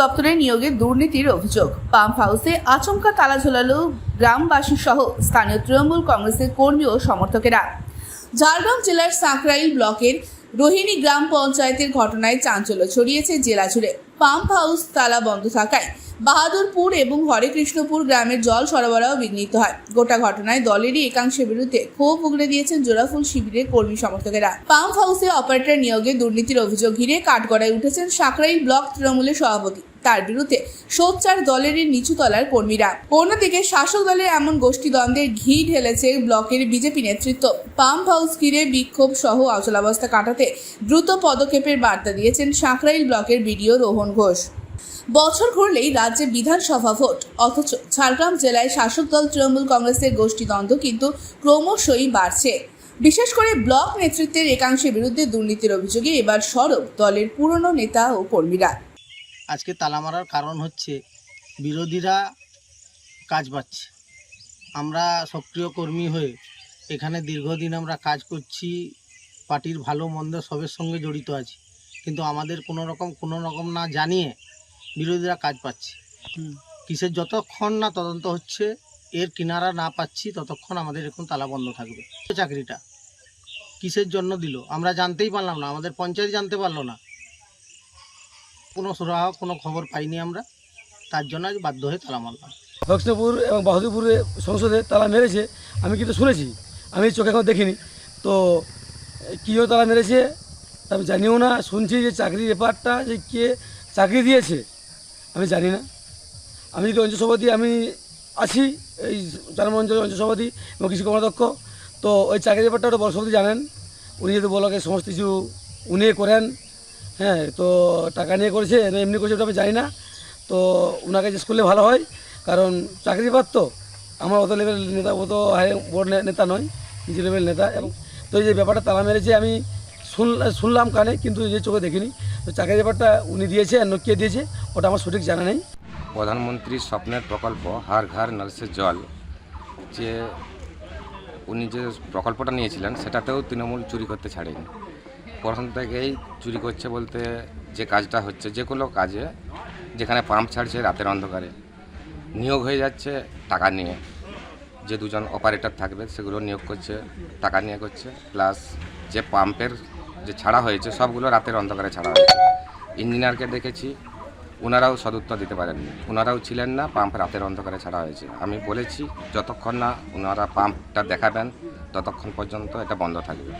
দপ্তরে নিয়োগে দুর্নীতির অভিযোগ। পাম্প হাউসে আচমকা তালা ঝোলালো গ্রামবাসী সহ স্থানীয় তৃণমূল কংগ্রেসের কর্মী ও সমর্থকেরা। ঝাড়গ্রাম জেলার সাঁকরাইল ব্লকের রোহিণী গ্রাম পঞ্চায়েতের ঘটনায় চাঞ্চল্য ছড়িয়েছে জেলা জুড়ে। পাম্প হাউস তালা বন্ধ থাকায় বাহাদুরপুর এবং হরেকৃষ্ণপুর গ্রামের জল সরবরাহ বিঘ্নিত হয়। গোটা ঘটনায় দলেরই একাংশের বিরুদ্ধে ক্ষোভ উগড়ে দিয়েছেন জোড়াফুল শিবিরের কর্মী সমর্থকেরা। পাম্প হাউসে অপারেটর নিয়োগে দুর্নীতির অভিযোগ ঘিরে কাঠগড়ায় উঠেছেন সাঁকরাইল ব্লক তৃণমূলের সভাপতি। তার বিরুদ্ধে সোচ্চার দলেরই নিচুতলার কর্মীরা। অন্যদিকে শাসক দলের এমন গোষ্ঠীদ্বন্দ্বের ঘি ঢেলেছে ব্লকের বিজেপি নেতৃত্ব। পাম্প হাউস ঘিরে বিক্ষোভ সহ অচলাবস্থা কাটাতে দ্রুত পদক্ষেপের বার্তা দিয়েছেন সাঁকরাইল ব্লকের বিডিও রোহন ঘোষ। বছর ঘুরলেই রাজ্যে বিধানসভা ভোট, অথচ ঝাড়গ্রাম জেলায় শাসক দল তৃণমূল কংগ্রেসের গোষ্ঠীদ্বন্দ্ব কিন্তু ক্রমশই বাড়ছে। বিশেষ করে ব্লক নেতৃত্বের একাংশের বিরুদ্ধে দুর্নীতির অভিযোগে এবার সরব দলের পুরনো নেতা ও কর্মীরা। আজকে তালা মারার কারণ হচ্ছে বিরোধীরা কাজ পাচ্ছে। আমরা সক্রিয় কর্মী হয়ে এখানে দীর্ঘদিন আমরা কাজ করছি পার্টির ভালো মন্দ সবের সঙ্গে জড়িত আছি। কিন্তু আমাদের কোনো রকম কোনো রকম না জানিয়ে বিরোধীরা কাজ পাচ্ছে। কিসের যতক্ষণ না তদন্ত হচ্ছে এর কিনারা না পাচ্ছি ততক্ষণ আমাদের এখন তালা বন্ধ থাকবে। চাকরিটা কিসের জন্য দিল? আমরা জানতেই পারলাম না আমাদের পঞ্চায়েত জানতে পারল না। কোনো সুরাহ, কোনো খবর পাইনি আমরা। তার জন্য আজ বাধ্য হয়ে তালা মারলাম দক্ষিণপুর এবং বাহাদুরপুরে সংসদে তালা মেরেছে, আমি কিন্তু শুনেছি। আমি চোখে এখন দেখিনি। তো কীও তালা মেরেছে? আমি জানিও না। শুনছি যে চাকরির ব্যাপারটা, যে কে চাকরি দিয়েছে, আমি জানি না। আমি যদি অঞ্চল সভাপতি, আমি আছি, এই চার অঞ্চলের অঞ্চল সভাপতি এবং কৃষি কর্মাধ্যক্ষ। তো ওই চাকরির ব্যাপারটা ওটা বড় সভাপতি জানেন। উনি যদি ব্লকে সমস্ত কিছু উনি করেন হ্যাঁ তো টাকা নিয়ে করেছে না এমনি করেছে আমি জানি না। তো ওনাকে জিজ্ঞেস করলে ভালো হয়, কারণ চাকরি তো। আমার অত লেভেল নেতা, অত হাই বড় নেতা নয় নিচু লেভেল নেতা। এবং তো এই যে ব্যাপারটা তালা মেরেছে, আমি শুনলাম কানে, কিন্তু যে চোখে দেখিনি। তো চাকরির ব্যাপারটা উনি দিয়েছে, আর কে দিয়েছে, ওটা আমার সঠিক জানা নেই। প্রধানমন্ত্রীর স্বপ্নের প্রকল্প হার ঘর নলসে জল, যে উনি যে প্রকল্পটা নিয়েছিলেন, সেটাতেও তৃণমূল চুরি করতে ছাড়েনি। প্রথম থেকেই চুরি করছে বলতে যে কাজটা হচ্ছে, যে কোনো কাজে যেখানে পাম্প ছাড়ছে রাতের অন্ধকারে। নিয়োগ হয়ে যাচ্ছে টাকা নিয়ে। যে দুজন অপারেটর থাকবে সেগুলো নিয়োগ করছে, টাকা নিয়ে করছে। প্লাস যে পাম্পের যে ছাড়া হয়েছে, সবগুলো রাতের অন্ধকারে ছাড়া হয়েছে। ইঞ্জিনিয়ারকে দেখেছি ওনারাও সদুত্তর দিতে পারেননি। ওনারাও ছিলেন না, পাম্প রাতের অন্ধকারে ছাড়া হয়েছে। আমি বলেছি, যতক্ষণ না ওনারা পাম্পটা দেখাবেন, ততক্ষণ পর্যন্ত এটা বন্ধ থাকবে।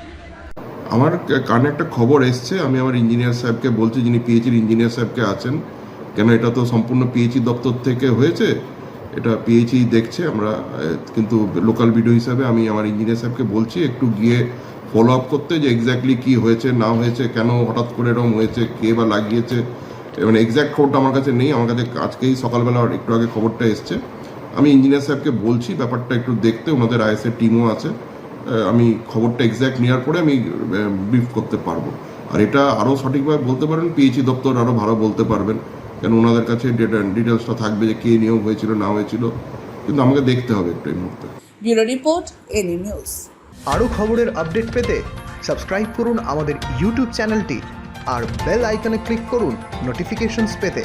আমার কানে একটা খবর এসছে, আমি আমার ইঞ্জিনিয়ার সাহেবকে বলছি, যিনি পিএইচির ইঞ্জিনিয়ার সাহেবকে আছেন, কেন এটা তো সম্পূর্ণ পিএইচি দপ্তর থেকে হয়েছে, এটা পিএইচি দেখছে, আমরা কিন্তু লোকাল ভিডিও হিসাবে আমি আমার ইঞ্জিনিয়ার সাহেবকে বলছি, একটু গিয়ে ফলো আপ করতে যে এক্স্যাক্টলি কি হয়েছে, না হয়েছে, কেন হঠাৎ করে এরকম হয়েছে, কে বা লাগিয়েছে মানে এক্স্যাক্ট খবরটা আমার কাছে নেই, আমার কাছে আজকেই সকালবেলা একটু আগে খবরটা এসছে। আমি ইঞ্জিনিয়ার সাহেবকে বলছি, ব্যাপারটা একটু দেখতে, ওনাদের আইএসএর টিমও আছে। আমি খবরটা এক্স্যাক্ট নেওয়ার পরে আমি ব্রিফ করতে পারব। আর এটা আরও সঠিকভাবে বলতে পারবেন পিএইচি দপ্তর আরও ভালো বলতে পারবেন। কেন ওনাদের কাছে ডিটেলসটা থাকবে যে কে নিয়োগ হয়েছিল না হয়েছিল কিন্তু আমাকে দেখতে হবে একটু এই মুহূর্তে। Bureau report any news. আরও খবরের আপডেট পেতে সাবস্ক্রাইব করুন আমাদের ইউটিউব চ্যানেলটি আর বেল আইকনে ক্লিক করুন নোটিফিকেশনস পেতে।